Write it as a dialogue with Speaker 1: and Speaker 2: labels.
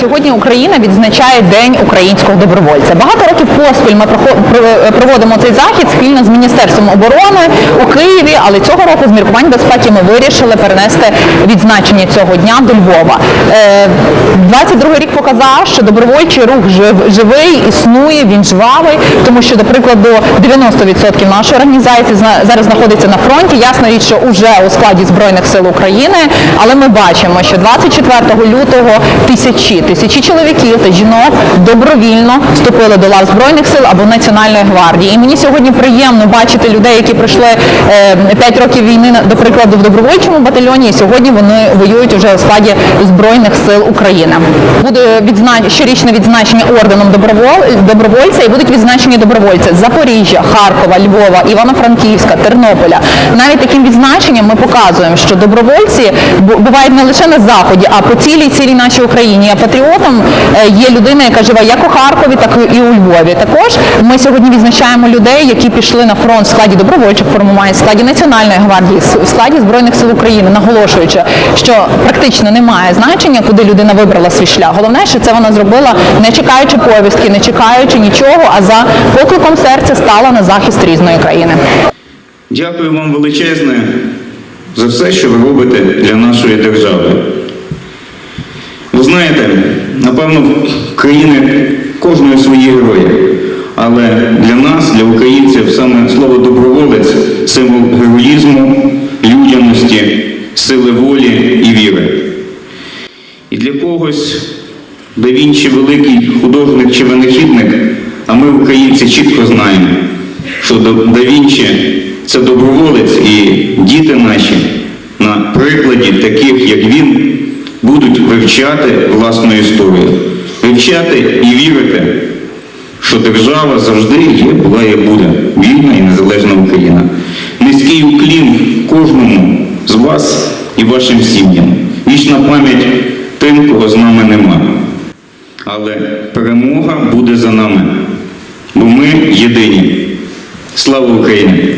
Speaker 1: Сьогодні Україна відзначає День українського добровольця. Багато років поспіль ми проводимо цей захід спільно з Міністерством оборони у Києві, але цього року з міркувань безпеки ми вирішили перенести відзначення цього дня до Львова. Е, 22 рік показав, що добровольчий рух жив- живий, існує, він жвавий, тому що, до прикладу, 90% нашої організації зараз знаходиться на фронті. Ясна річ, що уже у складі Збройних сил України, але ми бачимо, що 24 лютого тисячі, тисячі чоловіків та жінок добровільно вступили до лав Збройних сил або Національної гвардії. І мені сьогодні приємно бачити людей, які пройшли 5 років війни, до прикладу, в добровольчому батальйоні, і сьогодні вони воюють уже у складі Збройних сил України. Буде відзна- щорічне відзначення орденом добровол- добровольця і будуть відзначені добровольці Запоріжжя, Харкова, Львова, Івано-Франківська, Тернополя. Навіть таким відзначенням ми показуємо, що добровольці бувають не лише на заході, а по цілій цілій нашій Україні. А патріотом е, є людина, яка живе як у Харкові, так і у Львові. Також ми сьогодні відзначаємо людей, які пішли на фронт в складі добровольчих формувань, в складі Національної гвардії, в складі збройних сил України, наголошуючи, що практично немає значення, куди людина вибрала свій шлях. Головне, що це вона зробила, не чекаючи повістки, не чекаючи нічого, а за покликом серця стала на захист різної країни.
Speaker 2: Дякую вам величезне за все, що ви робите для нашої держави. Ви знаєте, напевно, країни кожної свої герої. Але для нас, для українців, саме слово доброволець символ героїзму, людяності, сили волі і віри. І для когось да Вінчі великий художник чи винахідник, а ми, українці, чітко знаємо, що Да Вінчі це доброволець і діти наші на прикладі таких, як він, будуть вивчати власну історію, вивчати і вірити, що держава завжди є, була і буде вільна і незалежна Україна. Низький уклін кожному з вас і вашим сім'ям. Вічна пам'ять тим, кого з нами нема. Але перемога буде за нами, бо ми єдині. Слава Україні!